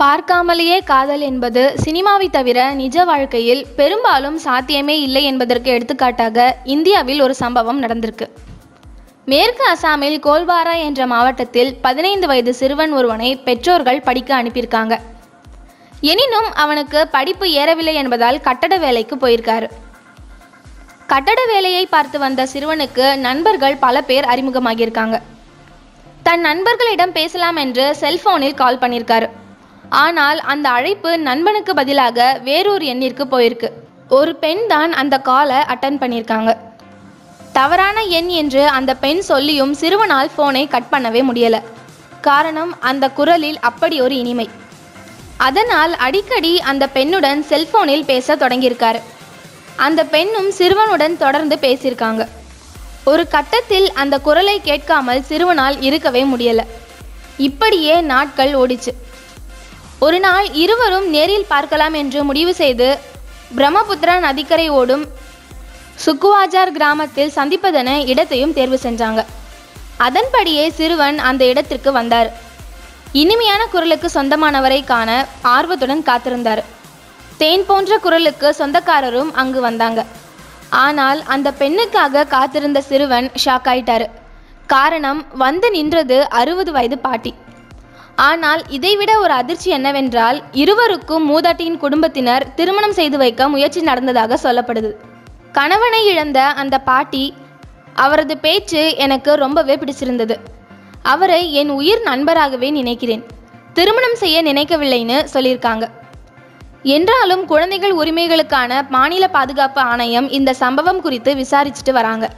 பார்க்காமலேயே காதல் என்பது சினிமாவை தவிர நிஜ வாழ்க்கையில் பெரும்பாலும் சாத்தியமே இல்லை என்பதற்கு எடுத்துக்காட்டாக இந்தியாவில் ஒரு சம்பவம் நடந்திருக்கு. மேற்கு அசாமில் கோல்பாரா என்ற மாவட்டத்தில் பதினைந்து வயது சிறுவன் ஒருவனை பெற்றோர்கள் படிக்க அனுப்பியிருக்காங்க. எனினும் அவனுக்கு படிப்பு ஏறவில்லை என்பதால் கட்டட வேலைக்கு போயிருக்காரு. கட்டட வேலையை பார்த்து வந்த சிறுவனுக்கு நண்பர்கள் பல பேர் அறிமுகமாகியிருக்காங்க. தன் நண்பர்களிடம் பேசலாம் என்று செல்போனில் கால் பண்ணியிருக்காரு. ஆனால் அந்த அழைப்பு நண்பனுக்கு பதிலாக வேறொரு எண்ணிற்கு போயிருக்கு. ஒரு பெண் தான் அந்த காலை அட்டன் பண்ணியிருக்காங்க. தவறான எண் என்று அந்த பெண் சொல்லியும் சிறுவனால் ஃபோனை கட் பண்ணவே முடியல. காரணம் அந்த குரலில் அப்படி ஒரு இனிமை. அதனால் அடிக்கடி அந்த பெண்ணுடன் செல்போனில் பேச தொடங்கியிருக்காரு. அந்த பெண்ணும் சிறுவனுடன் தொடர்ந்து பேசியிருக்காங்க. ஒரு கட்டத்தில் அந்த குரலை கேட்காமல் சிறுவனால் இருக்கவே முடியல. இப்படியே நாட்கள் ஓடிச்சு. ஒரு நாள் இருவரும் நேரில் பார்க்கலாம் என்று முடிவு செய்து பிரம்மபுத்திரா நதிக்கரை ஓடும் சுக்குவாஜார் கிராமத்தில் சந்திப்பதென இடத்தையும் தேர்வு செஞ்சாங்க. அதன்படியே சிறுவன் அந்த இடத்திற்கு வந்தார். இனிமையான குரலுக்கு சொந்தமானவரை காண ஆர்வத்துடன் காத்திருந்தார். தேன் போன்ற குரலுக்கு சொந்தக்காரரும் அங்கு வந்தாங்க. ஆனால் அந்த பெண்ணுக்காக காத்திருந்த சிறுவன் ஷாக் ஆயிட்டாரு. காரணம் வந்து நின்றது அறுபது வயது பாட்டி. ஆனால் இதைவிட ஒரு அதிர்ச்சி என்னவென்றால் இருவருக்கும் மூதாட்டியின் குடும்பத்தினர் திருமணம் செய்து வைக்க முயற்சி நடந்ததாக சொல்லப்படுது. கணவனை இழந்த அந்த பாட்டி அவரது பேச்சு எனக்கு ரொம்பவே பிடிச்சிருந்தது. அவரை என் உயிர் நண்பராகவே நினைக்கிறேன். திருமணம் செய்ய நினைக்கவில்லைன்னு சொல்லியிருக்காங்க. என்றாலும் குழந்தைகள் உரிமைகளுக்கான மாநில பாதுகாப்பு ஆணையம் இந்த சம்பவம் குறித்து விசாரிச்சுட்டு வராங்க.